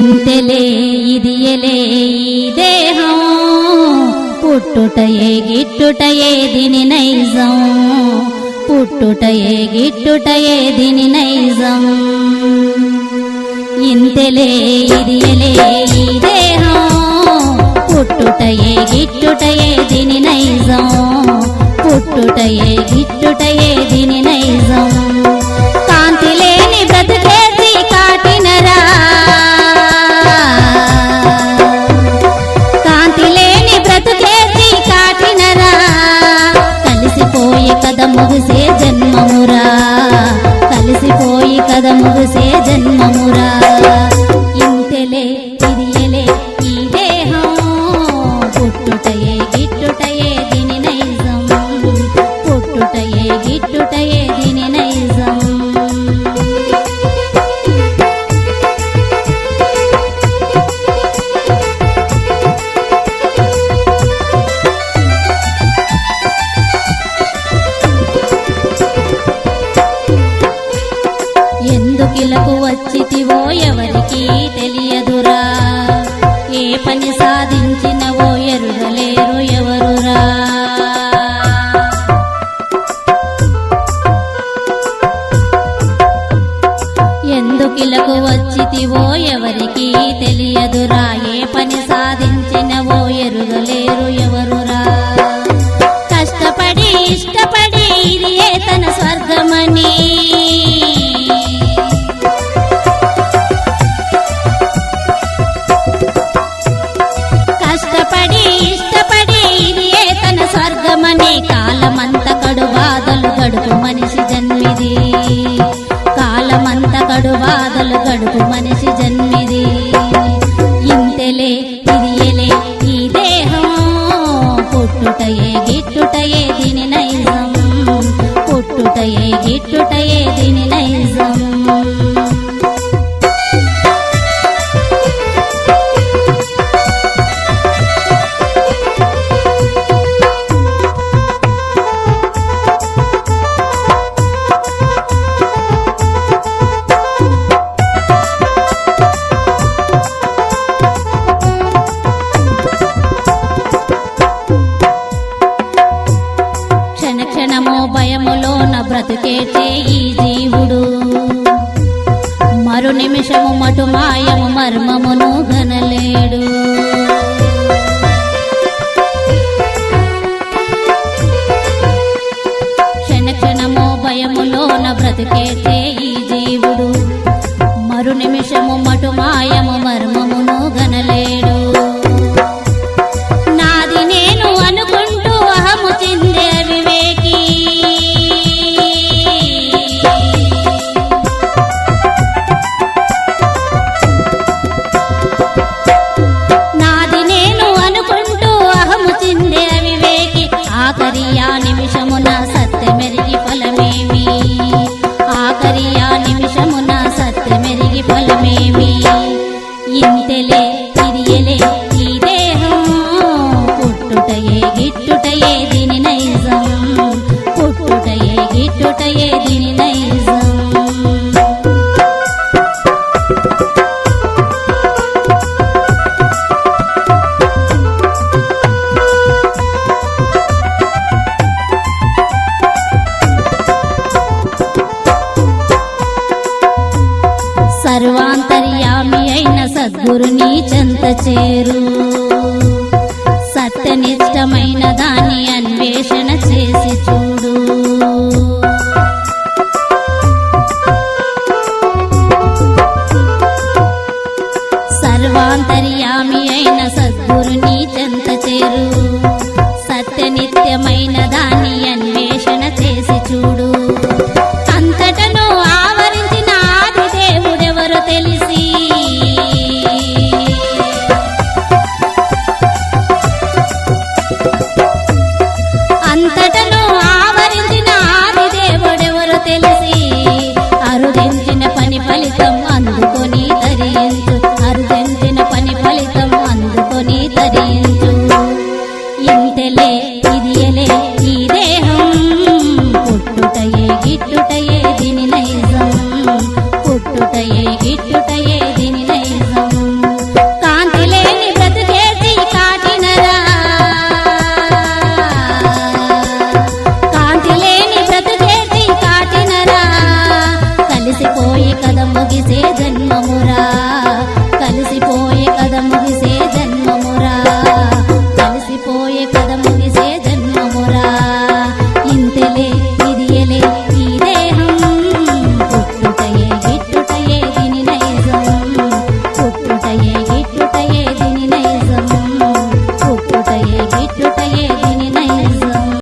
ఇంతెలే ఇది ఎలే ఈ దేహం. పుట్టుటయే గిట్టుటయే దిని నైజం. పుట్టుటయే గిట్టుటయే దిని నైజం. ఇంతెలే ఇది ఎలే ఈ దేహం. పుట్టుటయే గిట్టుటయే దిని నైజం. పుట్టుటయే కలిసిపోయి కథ ముగిసే జన్మమురా. సాధించినవో ఎవరికి తెలియదురా. ఏ పని సాధించినవో ఎరుగలేరు ఎవరురా. ఎందుకిలకు వచ్చితివో ఎవరికీ కాలమంత కడు బాధలు గడుపు మనిషి జన్మిది. ఇంతెలే తిరియలే ఈ దేహం. పుట్టుటయే గిట్టుటయే దీని నైజం. పుట్టుటయే గిట్టుటయే దీని నైజం. క్షణ భయములోన బ్రతుకేచే ఈ జీవుడు. మరు నిమిషము మటు మాయము మర్మమును గనలేడు. క్షణ క్షణమో భయములోన బ్రతుకేచే ఈ జీవుడు. మరు నిమిషము మటు మాయము మర్మమును గనలేడు. వివేకి ఆఖరి ఆ నిమిషమున సత్యమెరిగి ఫలమేమి? ఆఖరి ఆ నిమిషమున సత్యమెరిగి ఫలమేమి? ఇంతెలే తిరియలే ఈ దేహం. పుట్టుటయే గిట్టుటయే దీని నైజం. పుట్టుటయే గిట్టుటయే దీని చేరు సత్యనిష్టమైన దాని అన్వేషణ చేసి చూడు. సర్వాంతర్యామి అయిన సద్గురుని చెంత చేరు. siento.